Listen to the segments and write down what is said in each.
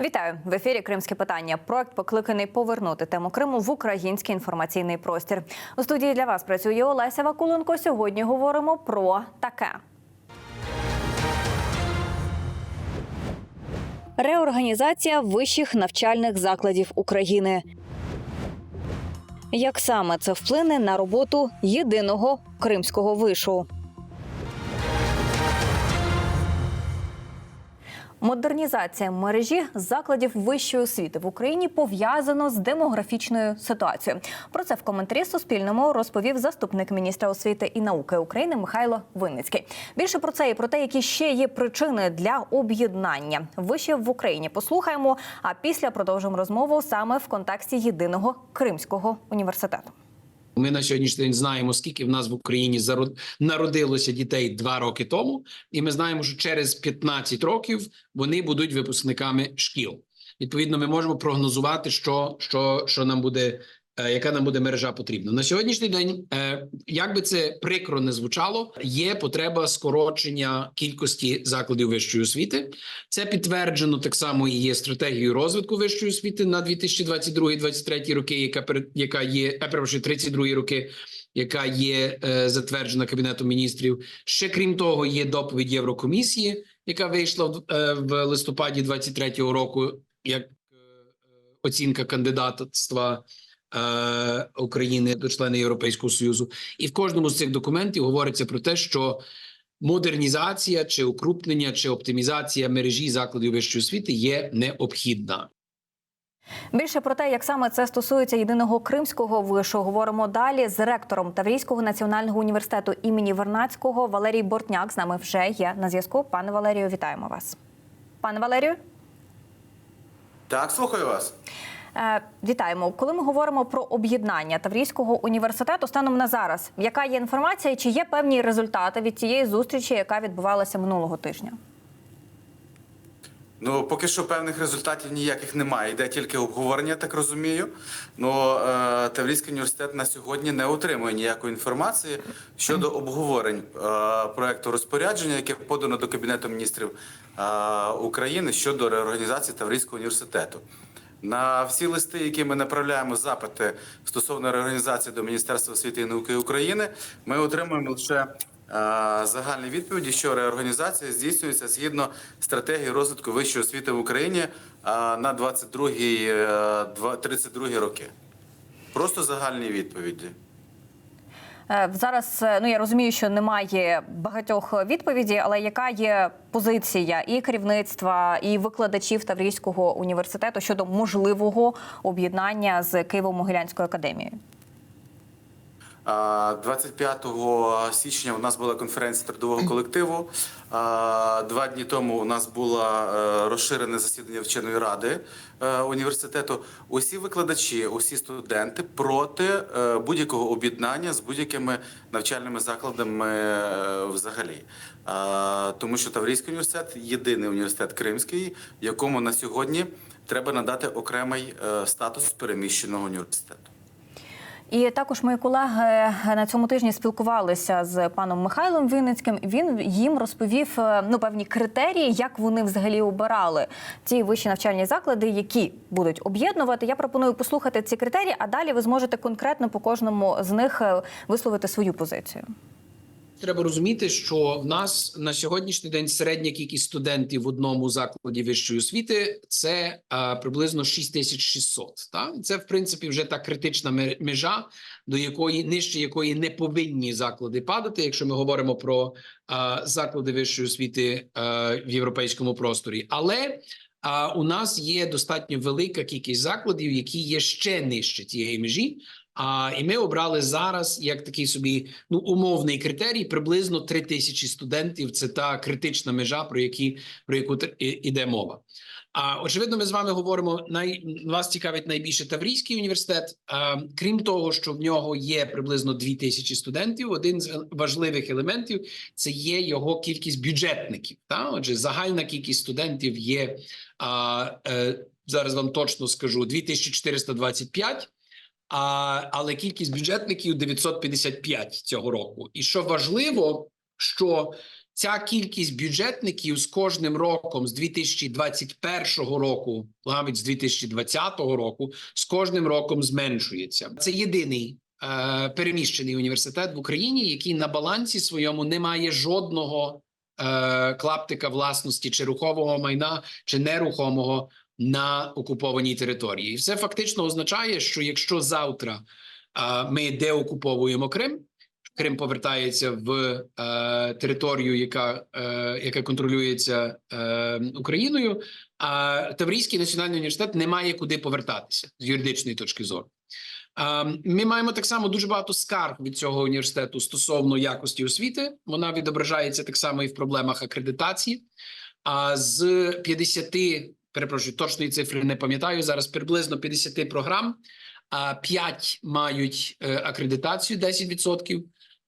Вітаю в ефірі Кримське питання. Проект покликаний повернути тему Криму в український інформаційний простір. У студії для вас працює Олеся Вакуленко. Сьогодні говоримо про таке. Реорганізація вищих навчальних закладів України. Як саме це вплине на роботу єдиного кримського вишу? Модернізація мережі закладів вищої освіти в Україні пов'язано з демографічною ситуацією. Про це в коментарі Суспільному розповів заступник міністра освіти і науки України Михайло Винницький. Більше про це і про те, які ще є причини для об'єднання вище в Україні. Послухаємо. А після продовжимо розмову саме в контексті єдиного Кримського університету. Ми на сьогоднішній день знаємо, скільки в нас в Україні народилося дітей два роки тому, і ми знаємо, що через 15 років вони будуть випускниками шкіл. Відповідно, ми можемо прогнозувати, що, що, що нам буде, яка нам буде мережа потрібна на сьогоднішній день. е, Як би це прикро не звучало, є потреба скорочення кількості закладів вищої освіти. Це підтверджено так само і є стратегією розвитку вищої освіти на 2022-2023 роки, яка яка є я перепрошую, 32 роки, яка є е, затверджена кабінетом міністрів. Ще крім того, є доповідь Єврокомісії, яка вийшла в, е, в листопаді 23-го року, як е, оцінка кандидатства. Е, України до члени Європейського союзу, і в кожному з цих документів говориться про те, що модернізація чи укрупнення чи оптимізація мережі закладів вищої освіти є необхідна. Більше про те, як саме це стосується єдиного кримського вишу, говоримо далі з ректором Таврійського національного університету імені Вернацького Валерій Бортняк з нами вже є на зв'язку. Пане Валерію, вітаємо вас. Пане Валерію, Так, слухаю вас. Е, вітаємо. Коли ми говоримо про об'єднання Таврійського університету, станом на зараз, яка є інформація, чи є певні результати від цієї зустрічі, яка відбувалася минулого тижня? Ну, поки що певних результатів ніяких немає. Йде тільки обговорення, так розумію. Ну е, Таврійський університет на сьогодні не отримує ніякої інформації щодо обговорень е, проекту розпорядження, яке подано до Кабінету міністрів України щодо реорганізації Таврійського університету. На всі листи, які ми направляємо запити стосовно реорганізації до Міністерства освіти і науки України, ми отримуємо лише е, загальні відповіді, що реорганізація здійснюється згідно стратегії розвитку вищої освіти в Україні е, на 22-32 роки. Просто загальні відповіді. Е, Зараз е, ну я розумію, що немає багатьох відповідей, але яка є позиція і керівництва, і викладачів Таврійського університету щодо можливого об'єднання з Києво-Могилянською академією? А, 25 січня у нас була конференція трудового колективу. Два дні тому у нас було е, розширене засідання вченої ради е, університету. Усі викладачі, усі студенти проти е, будь-якого об'єднання з будь-якими навчальними закладами взагалі. Тому що Таврійський університет єдиний університет кримський, якому на сьогодні треба надати окремий статус переміщеного університету. І також мої колеги на цьому тижні спілкувалися з паном Михайлом Вінницьким. Він їм розповів е, ну певні критерії, як вони взагалі обирали ті вищі навчальні заклади, які будуть об'єднувати. Я пропоную послухати ці критерії, а далі ви зможете конкретно по кожному з них е, висловити свою позицію. Треба розуміти, що в нас на сьогоднішній день середня кількість студентів в одному закладі вищої освіти це а, приблизно 6600. Та це в принципі вже та критична ме- межа, до якої нижче якої не повинні заклади падати, якщо ми говоримо про а, заклади вищої освіти а, в європейському просторі. Але а, у нас є достатньо велика кількість закладів, які є ще нижче тієї межі. А і ми обрали зараз як такий собі ну умовний критерій. Приблизно 3 тисячі студентів. Це та критична межа, про які про яку іде мова. А очевидно, ми з вами говоримо. Най вас цікавить найбільше Таврійський університет. А, крім того, що в нього є приблизно 2 тисячі студентів. Один з важливих елементів це є його кількість бюджетників. Та отже, загальна кількість студентів є а, е, зараз. Вам точно скажу 2425. А, але кількість бюджетників 955 цього року. І що важливо, що ця кількість бюджетників з кожним роком з 2021 року, навіть з 2020 року, з кожним роком зменшується. Це єдиний е, переміщений університет в Україні, який на балансі своєму не має жодного е, клаптика власності чи рухомого майна, чи нерухомого на окупованій території. І це фактично означає, що якщо завтра ми деокуповуємо Крим. Крим повертається в е, територію, яка, е, яка контролюється е, Україною. А Таврійський національний університет не має куди повертатися з юридичної точки зору. Ми маємо так само дуже багато скарг від цього університету стосовно якості освіти. Вона відображається так само і в проблемах акредитації. А з 50, перепрошую, точної цифри не пам'ятаю зараз. Приблизно 50 програм. А 5 мають е, акредитацію 10%,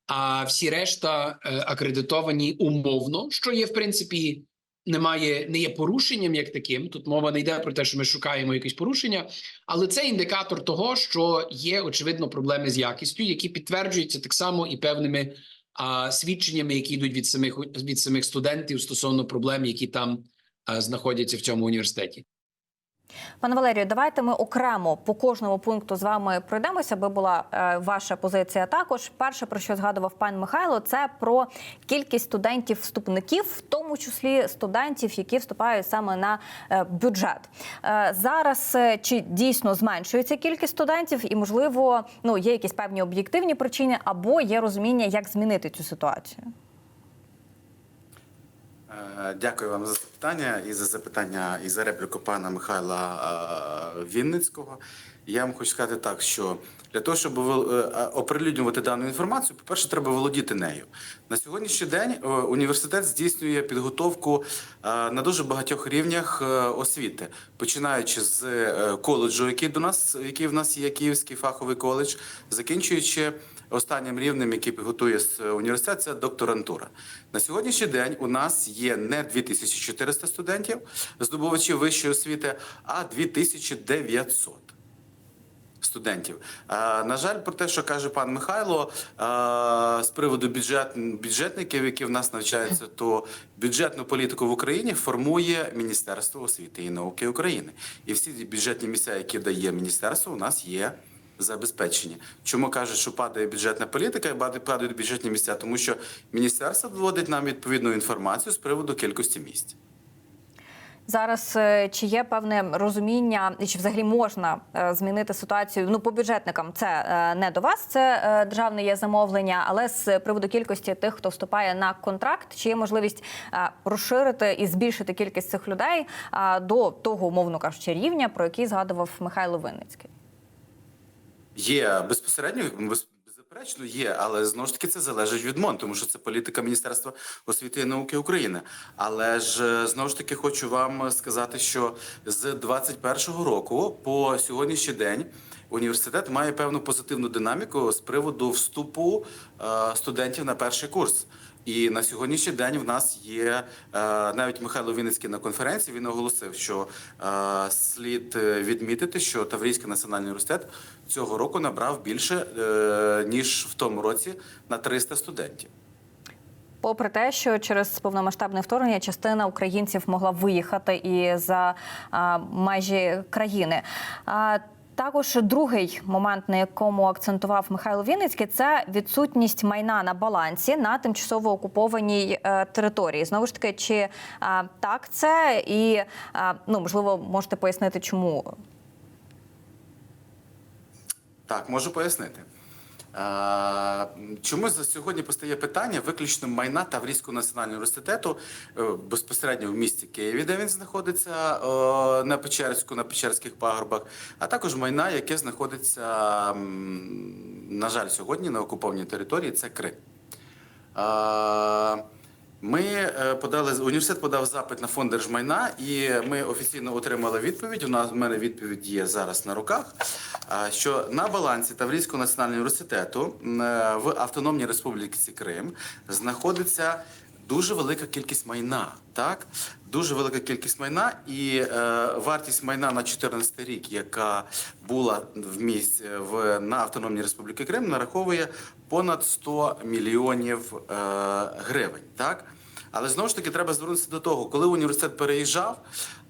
а всі решта е, акредитовані умовно, що є в принципі немає, не є порушенням як таким. Тут мова не йде про те, що ми шукаємо якесь порушення, але це індикатор того, що є очевидно проблеми з якістю, які підтверджуються так само і певними а, свідченнями, які йдуть від самих від самих студентів стосовно проблем, які там знаходяться в цьому університеті. Пане Валерію, давайте ми окремо по кожному пункту з вами пройдемося, аби була е, ваша позиція. Також перше про що згадував пан Михайло, це про кількість студентів-вступників, в тому числі студентів, які вступають саме на е, бюджет. Е, зараз е, чи дійсно зменшується кількість студентів, і можливо, ну є якісь певні об'єктивні причини, або є розуміння, як змінити цю ситуацію. Е, Дякую вам за запитання і за запитання і за репліку пана Михайла е, Вінницького. Я вам хочу сказати так, що для того, щоб е, оприлюднювати дану інформацію, по-перше, треба володіти нею. На сьогоднішній день університет здійснює підготовку на дуже багатьох рівнях освіти, починаючи з коледжу, який до нас, який в нас є Київський фаховий коледж, закінчуючи останнім рівнем, який готує з- університет, це докторантура. На сьогоднішній день у нас є не 2400 студентів, здобувачів вищої освіти, а 2900 студентів. А, на жаль, про те, що каже пан Михайло, а, з приводу бюджет, бюджетників, які в нас навчаються, то бюджетну політику в Україні формує Міністерство освіти і науки України. І всі бюджетні місця, які дає міністерство, у нас є. Забезпечені. Чому кажуть, що падає бюджетна політика і падають- бюджетні місця? Тому що міністерство доводить нам відповідну інформацію з приводу кількості місць. Зараз е, чи є певне розуміння, чи взагалі можна е, змінити ситуацію? Ну по бюджетникам це е, не до вас, це державне є замовлення, але з приводу кількості тих, хто вступає на контракт, чи є можливість розширити і збільшити кількість цих людей до того, умовно кажучи, рівня, про який згадував Михайло Винницький? Є безпосередньо, без- беззаперечно є, але знову ж таки це залежить від МОН, тому що це політика Міністерства освіти і науки України. Але ж е, знову ж таки хочу вам сказати, що з 21-го року по сьогоднішній день університет має певну позитивну динаміку з приводу вступу е, студентів на перший курс. І на сьогоднішній день в нас є е, навіть Михайло Вінницький на конференції. Він оголосив, що слід відмітити, що Таврійський національний університет цього року набрав більше е, ніж в тому році на 300 студентів. Попри те, що через повномасштабне вторгнення частина українців могла виїхати і за межі країни. Також другий момент, на якому акцентував Михайло Вінницький, це відсутність майна на балансі на тимчасово окупованій е, території. Знову ж таки, чи так це і ну можливо можете пояснити, чому Так, можу пояснити. Чому за сьогодні постає питання виключно майна Таврійського національного університету е, безпосередньо в місті Києві, де він знаходиться на Печерську, на Печерських пагорбах, а також майна, яке знаходиться, на жаль, сьогодні на окупованій території, це Крим. Ми е, подали університет подав запит на фонд держмайна, і ми офіційно отримали відповідь. У нас в мене відповідь є зараз на руках. е, Що на балансі Таврійського національного університету е, в Автономній Республіці Крим знаходиться дуже велика кількість майна. Так, дуже велика кількість майна, і е, вартість майна на 2014 рік, яка була в місць в на Автономній Республіці Крим, нараховує понад 100 мільйонів е, гривень. Так. Але знову ж таки треба звернутися до того, коли університет переїжджав,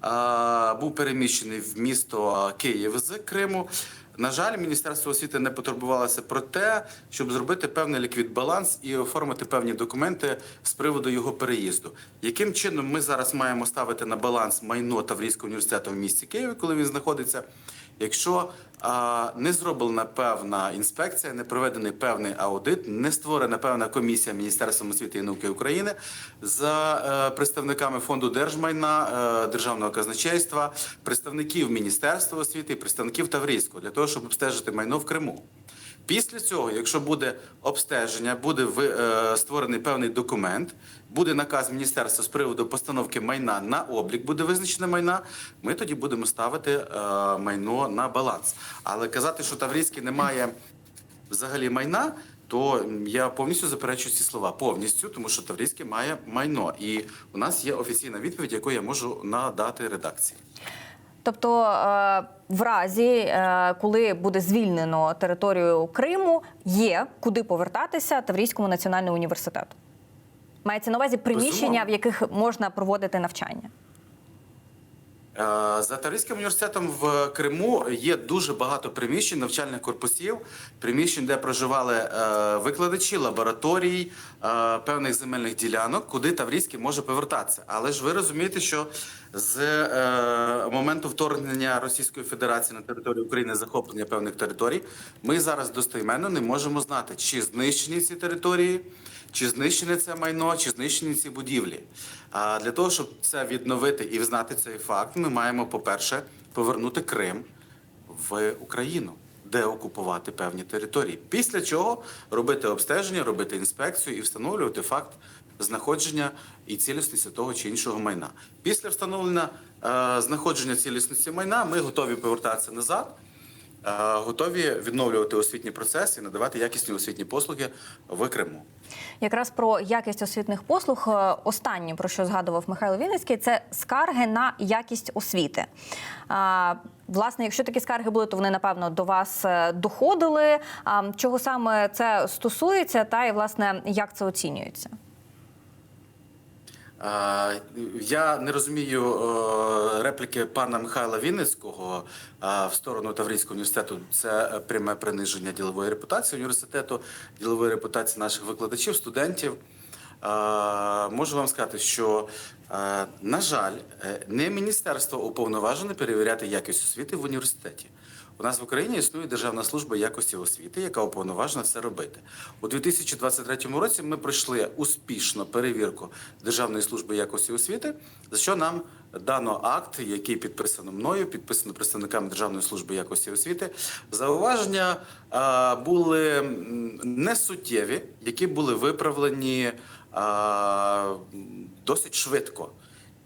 а, був переміщений в місто Київ з Криму. На жаль, Міністерство освіти не потурбувалося про те, щоб зробити певний ліквідбаланс і оформити певні документи з приводу його переїзду. Яким чином ми зараз маємо ставити на баланс майно Таврійського університету в місті Києві, коли він знаходиться? Якщо а, не зроблена певна інспекція, не проведений певний аудит, не створена певна комісія Міністерством освіти і науки України за е, представниками фонду держмайна, е, державного казначейства, представників Міністерства освіти представників Таврійського для того, щоб обстежити майно в Криму. Після цього, якщо буде обстеження, буде е, створений певний документ, буде наказ міністерства з приводу постановки майна на облік, буде визначена майна. Ми тоді будемо ставити е, майно на баланс. Але казати, що Таврійський не має взагалі майна, то я повністю заперечую ці слова. Повністю, тому що Таврійський має майно, і у нас є офіційна відповідь, яку я можу надати редакції. Тобто, е, в разі, е, коли буде звільнено територію Криму, є куди повертатися Таврійському національному університету. Мається на увазі приміщення, в яких можна проводити навчання. Е, За Таврійським університетом в Криму є дуже багато приміщень, навчальних корпусів, приміщень, де проживали викладачі, лабораторій, певних земельних ділянок, куди Таврійський може повертатися. Але ж ви розумієте, що з е, моменту вторгнення Російської Федерації на територію України, захоплення певних територій, ми зараз достойменно не можемо знати, чи знищені ці території. Чи знищене це майно, чи знищені ці будівлі? А для того, щоб це відновити і знати цей факт, ми маємо, по-перше, повернути Крим в Україну, де окупувати певні території. Після чого робити обстеження, робити інспекцію і встановлювати факт знаходження і цілісності того чи іншого майна. Після встановлення е, знаходження цілісності майна ми готові повертатися назад. е, Готові відновлювати освітній процес і надавати якісні освітні послуги в Криму. Якраз про якість освітних послуг е, останнє про що згадував Михайло Вінницький, це скарги на якість освіти. А, Власне, якщо такі скарги були, то вони напевно до вас е, доходили. А чого саме це стосується, та і власне як це оцінюється? Я не розумію е, репліки пана Михайла Вінницького е, в сторону Таврійського університету. Це е, пряме приниження ділової репутації університету, ділової репутації наших викладачів, студентів. Можу вам сказати, що, на жаль, не міністерство уповноважене перевіряти якість освіти в університеті. У нас в Україні існує Державна служба якості освіти, яка уповноважена це робити. У 2023 році ми пройшли успішно перевірку Державної служби якості освіти, за що нам дано акт, який підписано мною, підписано представниками Державної служби якості освіти. Зауваження були несуттєві, які були виправлені досить швидко.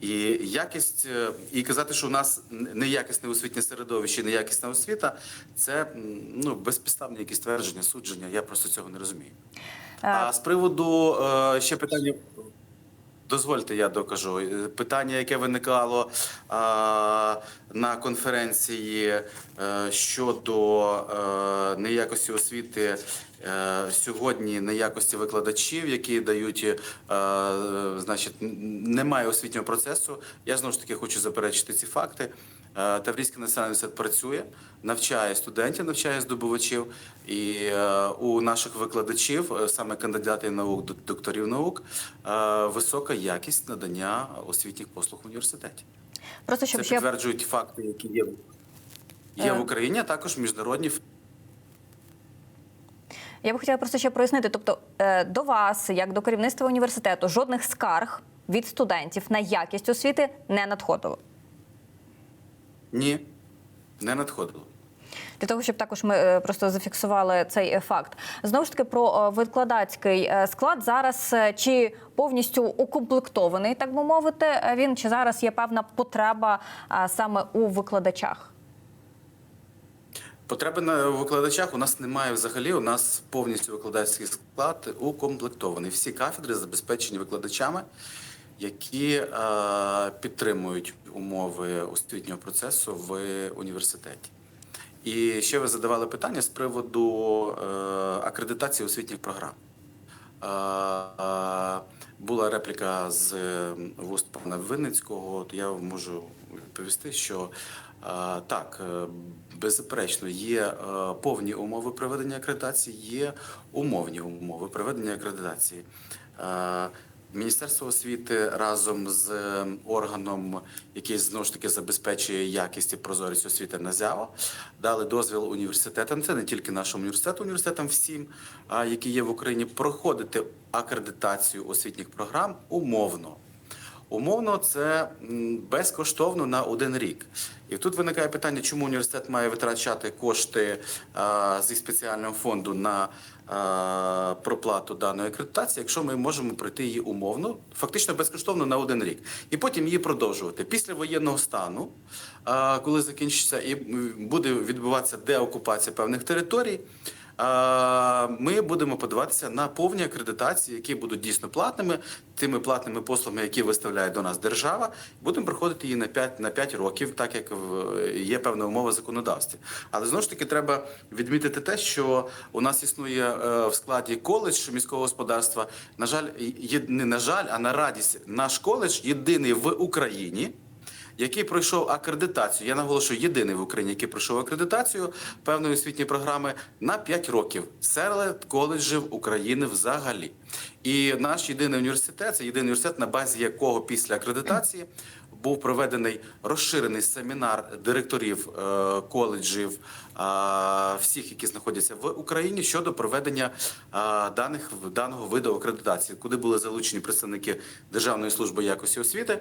І якість, е, і казати, що у нас неякісне освітнє середовище, неякісна освіта, це ну безпідставні якісь твердження, судження. Я просто цього не розумію. А з приводу е, ще питання. Дозвольте, я докажу. Е, Питання, яке виникало а, на конференції е, щодо е, неякості освіти сьогодні, неякості викладачів, які дають, е, значить, немає освітнього процесу. Я знову ж таки хочу заперечити ці факти. Е, Таврійський національний університет працює, навчає студентів, навчає здобувачів. І е, у наших викладачів, е, саме кандидатів наук, док- докторів наук, е, висока якість надання освітніх послуг в університеті. Просто Це щоб ще підтверджують факти, які є, є Е. в Україні, а також міжнародні я би хотіла просто ще прояснити. Тобто е, до вас, як до керівництва університету, жодних скарг від студентів на якість освіти не надходило. ні, не надходило. Для того, щоб також ми е, просто зафіксували цей е, факт. Знову ж таки, про викладацький склад зараз чи повністю укомплектований, так би мовити, він чи зараз є певна потреба саме у викладачах? Потреби на викладачах у нас немає взагалі. У нас повністю викладацький склад укомплектований. Всі кафедри забезпечені викладачами, які е, підтримують умови освітнього процесу в університеті. І ще ви задавали питання з приводу е, акредитації освітніх програм. Е, е, була репліка з вуст пана Винницького, то я можу відповісти, що так, е, беззаперечно, є е, повні умови проведення акредитації, є умовні умови проведення акредитації. Е, Міністерство освіти разом з е, органом, який знову ж таки забезпечує якість і прозорість освіти НАЗЯВО, дали дозвіл університетам. Це не тільки нашому університету, університетам всім, які є в Україні, проходити акредитацію освітніх програм умовно. Умовно, це безкоштовно на один рік. І тут виникає питання, чому університет має витрачати кошти а, зі спеціального фонду на а, проплату даної акредитації, якщо ми можемо пройти її умовно, фактично безкоштовно на один рік, і потім її продовжувати після воєнного стану, а, коли закінчиться і буде відбуватися деокупація певних територій. Ми будемо подаватися на повні акредитації, які будуть дійсно платними, тими платними послугами, які виставляє до нас держава. Будемо проходити її на 5, на 5 років, так як є певна умова законодавстві. Але знову ж таки треба відмітити те, що у нас існує е, в складі коледж міського господарства. На жаль, є, не на жаль, а на радість наш коледж єдиний в Україні який пройшов акредитацію. Я наголошую, єдиний в Україні, який пройшов акредитацію певної освітньої програми на 5 років серед коледжів України взагалі. І наш єдиний університет це єдиний університет, на базі якого після акредитації був проведений розширений семінар директорів е, коледжів е, всіх, які знаходяться в Україні, щодо проведення е, даних даного виду акредитації, куди були залучені представники Державної служби якості освіти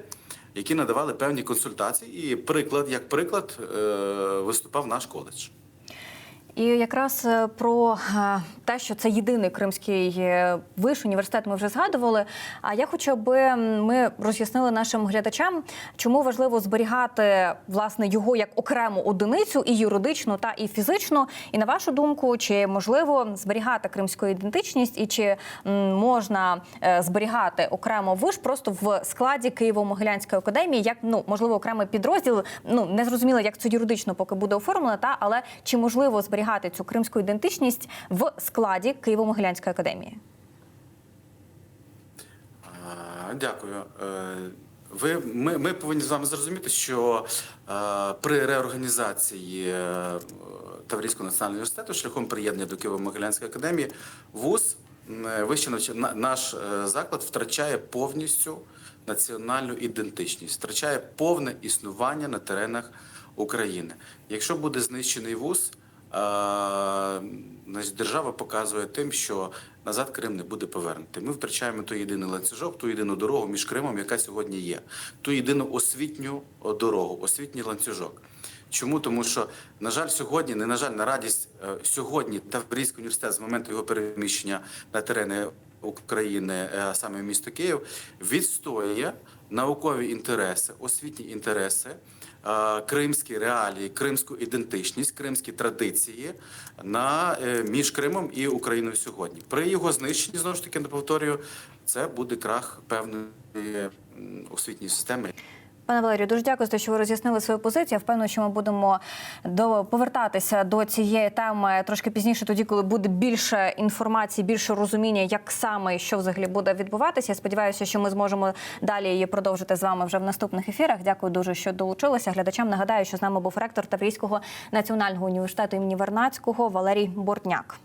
які надавали певні консультації. І приклад, як приклад, е, виступав наш коледж. І якраз е, про е, те, що це єдиний кримський е, виш, університет, ми вже згадували. А я хочу, аби ми роз'яснили нашим глядачам, чому важливо зберігати власне його як окрему одиницю і юридичну, та і фізичну. І на вашу думку, чи можливо зберігати кримську ідентичність, і чи можна зберігати окремо виш просто в складі Києво-Могилянської академії, як ну можливо окремий підрозділ? Ну не зрозуміло, як це юридично поки буде оформлено, та але чи можливо зберігати цю кримську ідентичність в складі Києво-Могилянської академії? Дякую. Е, Ви, ми, ми повинні з вами зрозуміти, що е, при реорганізації е, Таврійського національного університету шляхом приєднання до Києво-Могилянської академії ВУЗ е, вище навч... на- наш е, заклад втрачає повністю національну ідентичність, втрачає повне існування на теренах України. Якщо буде знищений ВУЗ, держава показує тим, що назад Крим не буде повернути. Ми втрачаємо той єдиний ланцюжок, ту єдину дорогу між Кримом, яка сьогодні є, ту єдину освітню дорогу, освітній ланцюжок. Чому? Тому що, на жаль, сьогодні, не на жаль, на радість е, сьогодні Таврійський університет з моменту його переміщення на терени України, е, саме місто Київ, відстоює наукові інтереси, освітні інтереси кримські реалії, кримську ідентичність, кримські традиції на е, між Кримом і Україною сьогодні. При його знищенні знову ж таки не повторюю, це буде крах певної освітньої системи. Пане Валерію, дуже дякую що ви роз'яснили свою позицію. Я впевнена, що ми будемо до повертатися до цієї теми трошки пізніше, тоді, коли буде більше інформації, більше розуміння, як саме і що взагалі буде відбуватися. Я сподіваюся, що ми зможемо далі її продовжити з вами вже в наступних ефірах. Дякую дуже, що долучилися. Глядачам нагадаю, що з нами був ректор Таврійського національного університету імені Вернацького Валерій Бортняк.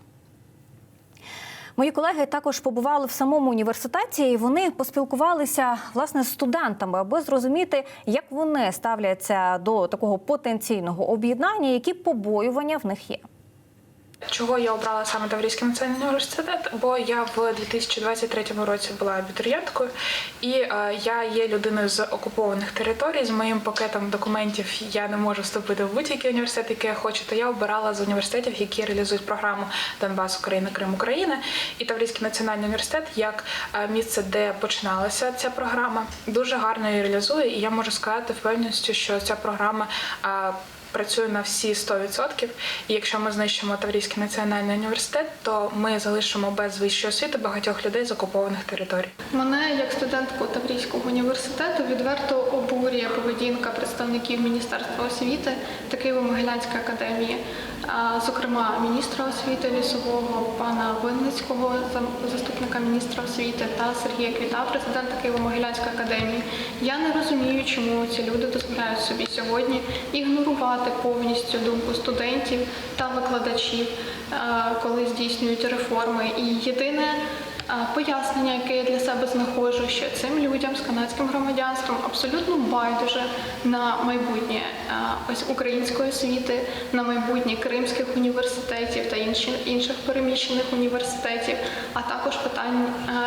Мої колеги також побували в самому університеті, і вони поспілкувалися власне з студентами, аби зрозуміти, як вони ставляться до такого потенційного об'єднання, які побоювання в них є. Чого я обрала саме Таврійський національний університет? Бо я в 2023 році була абітурієнткою, і е, я є людиною з окупованих територій. З моїм пакетом документів я не можу вступити в будь-який університет, який я хочу. То я обирала з університетів, які реалізують програму Донбас Україна, Крим Україна. І Таврійський національний університет як е, місце, де починалася ця програма, дуже гарно її реалізує. І я можу сказати впевненістю, що ця програма. Працює на всі 100%. І якщо ми знищимо Таврійський національний університет, то ми залишимо без вищої освіти багатьох людей з окупованих територій. Мене як студентку Таврійського університету відверто обурює поведінка представників Міністерства освіти та Києво-Могилянської академії. Зокрема міністра освіти лісового, пана Винницького, заступника міністра освіти та Сергія Квіта, президента Києво-Могилянської академії. Я не розумію, чому ці люди дозволяють собі сьогодні ігнорувати повністю думку студентів та викладачів, коли здійснюють реформи. І єдине Пояснення, яке я для себе знаходжу, що цим людям з канадським громадянством абсолютно байдуже на майбутнє ось української освіти, на майбутнє кримських університетів та інших переміщених університетів, а також питань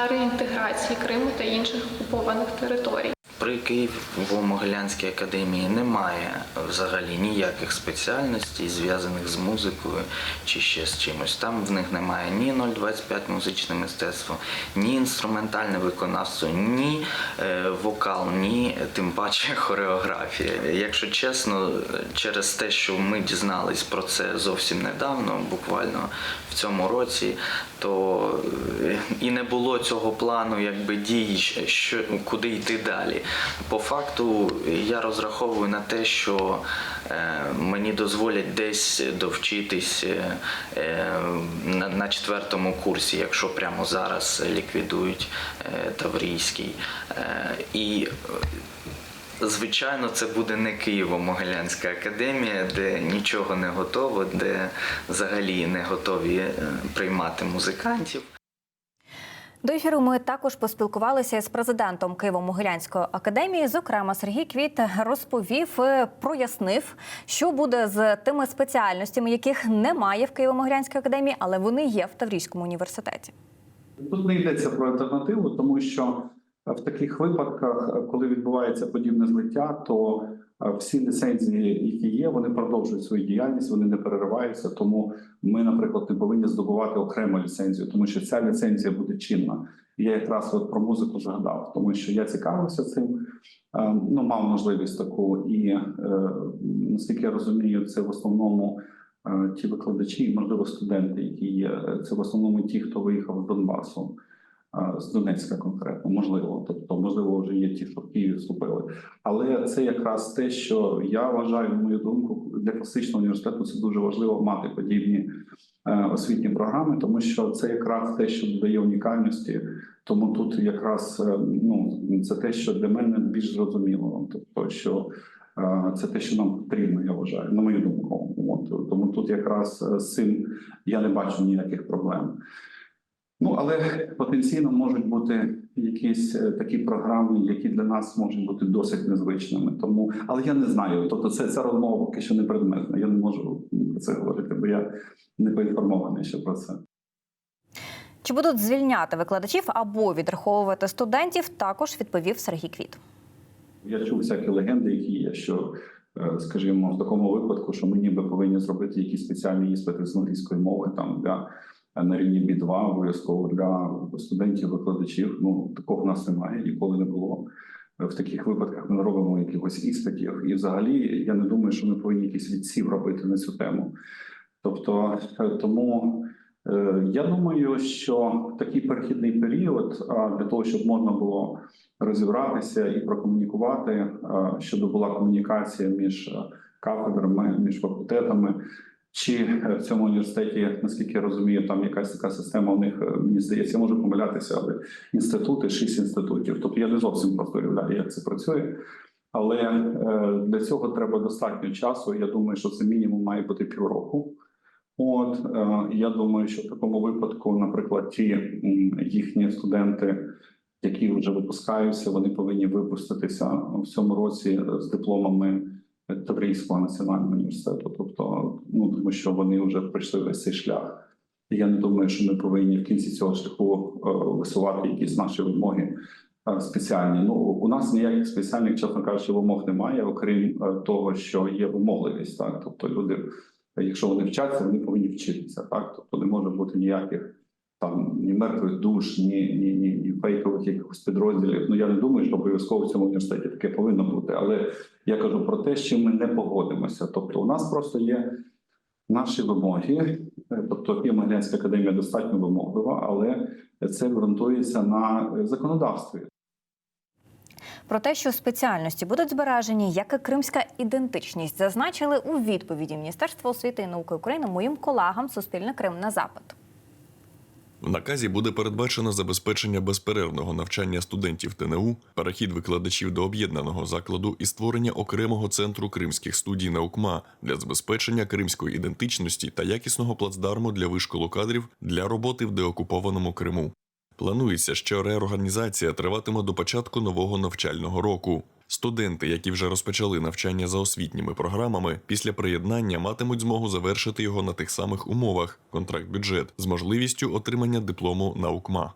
реінтеграції Криму та інших окупованих територій. При Києво-Могилянській академії немає взагалі ніяких спеціальностей, зв'язаних з музикою чи ще з чимось. Там в них немає ні 025 музичне мистецтво, ні інструментальне виконавство, ні е, вокал, ні тим паче хореографія. Якщо чесно, через те, що ми дізнались про це зовсім недавно, буквально в цьому році, то е, і не було цього плану, якби дій, що куди йти далі. По факту я розраховую на те, що е, мені дозволять десь довчитись е, е, на, четвертому курсі, якщо прямо зараз ліквідують Таврійський. І Звичайно, це буде не Києво-Могилянська академія, де нічого не готово, де взагалі не готові приймати музикантів. До ефіру ми також поспілкувалися з президентом Києво-Могилянської академії. Зокрема, Сергій Квіт розповів, е, прояснив, що буде з тими спеціальностями, яких немає в Києво-Могилянській академії, але вони є в Таврійському університеті. Тут не йдеться про альтернативу, тому що в таких випадках, коли відбувається подібне злиття, то всі ліцензії, які є, вони продовжують свою діяльність, вони не перериваються. Тому ми, наприклад, не повинні здобувати окрему ліцензію, тому що ця ліцензія буде чинна. Я якраз от про музику згадав, тому що я цікавився цим. е, Ну, мав можливість таку, і е, наскільки я розумію, це в основному е, ті викладачі, можливо, студенти, які є. Це в основному ті, хто виїхав з Донбасу, з Донецька конкретно, можливо. Тобто, можливо, вже є ті, що в Києві вступили. Але це якраз те, що я вважаю, на мою думку, для класичного університету це дуже важливо мати подібні е, освітні програми, тому що це якраз те, що додає унікальності. Тому тут якраз е, ну це те, що для мене більш зрозуміло. Тобто, що е, це те, що нам потрібно, я вважаю, на мою думку. От тому тут якраз з цим я не бачу ніяких проблем. Ну але потенційно можуть бути якісь е, такі програми, які для нас можуть бути досить незвичними. Тому, але я не знаю. Тобто, це ця розмова поки що не предметна. Я не можу про це говорити, бо я не поінформований ще про це. Чи будуть звільняти викладачів або відраховувати студентів? Також відповів Сергій Квіт. Я чув всякі легенди, які є, що, е, скажімо, в такому випадку, що ми ніби повинні зробити якісь спеціальні іспити з англійської мови там для на рівні B2 обов'язково для студентів, викладачів. Ну такого в нас немає, ніколи не було. В таких випадках ми робимо якихось іспитів, і взагалі я не думаю, що ми повинні якийсь відсів робити на цю тему. Тобто, е, тому е, я думаю, що такий перехідний період для того, щоб можна було розібратися і прокомунікувати, щоб була комунікація між кафедрами, між факультетами. Чи е, в цьому університеті, наскільки я розумію, там якась така система у них е, мені здається, можу помилятися, але інститути, шість інститутів. Тобто я не зовсім просто уявляю, як це працює. Але е, для цього треба достатньо часу. Я думаю, що це мінімум має бути півроку. От я думаю, що в такому випадку, наприклад, ті їхні студенти, які вже випускаються, вони повинні випуститися в цьому році з дипломами Таврійського національного університету. Тобто, ну тому що вони вже пройшли весь цей шлях. Я не думаю, що ми повинні в кінці цього шляху е, висувати якісь наші вимоги е, спеціальні. Ну у нас ніяких спеціальних, чесно кажучи, вимог немає, окрім е, того, що є вимогливість. Так, тобто люди, якщо вони вчаться, вони повинні вчитися. Так, тобто не може бути ніяких там ні мертвих душ, ні, ні, ні, ні фейкових якихось підрозділів. Ну я не думаю, що обов'язково в цьому університеті таке повинно бути. Але я кажу про те, чим ми не погодимося. Тобто, у нас просто є наші вимоги. Е, Тобто Києво-Могилянська академія достатньо вимоглива, але це ґрунтується на е, законодавстві. Про те, що спеціальності будуть збережені, як і кримська ідентичність, зазначили у відповіді Міністерства освіти і науки України моїм колегам Суспільне Крим на запит. В наказі буде передбачено забезпечення безперервного навчання студентів ТНУ, перехід викладачів до об'єднаного закладу і створення окремого центру кримських студій наукма для забезпечення кримської ідентичності та якісного плацдарму для вишколу кадрів для роботи в деокупованому Криму. Планується, що реорганізація триватиме до початку нового навчального року. Студенти, які вже розпочали навчання за освітніми програмами, після приєднання матимуть змогу завершити його на тих самих умовах контракт бюджет з можливістю отримання диплому наукма.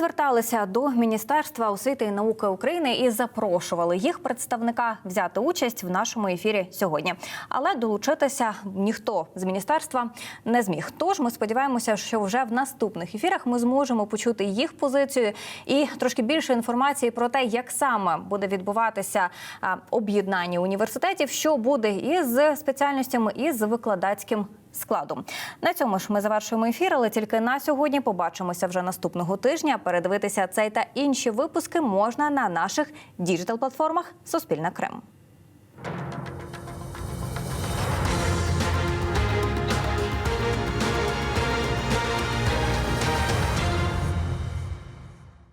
Зверталися до Міністерства освіти і науки України і запрошували їх представника взяти участь в нашому ефірі сьогодні. Але долучитися ніхто з міністерства не зміг. Тож ми сподіваємося, що вже в наступних ефірах ми зможемо почути їх позицію і трошки більше інформації про те, як саме буде відбуватися об'єднання університетів, що буде із спеціальностями і з викладацьким складу. На цьому ж ми завершуємо ефір, але тільки на сьогодні побачимося вже наступного тижня. Передивитися цей та інші випуски можна на наших діджитал платформах Суспільна Крем.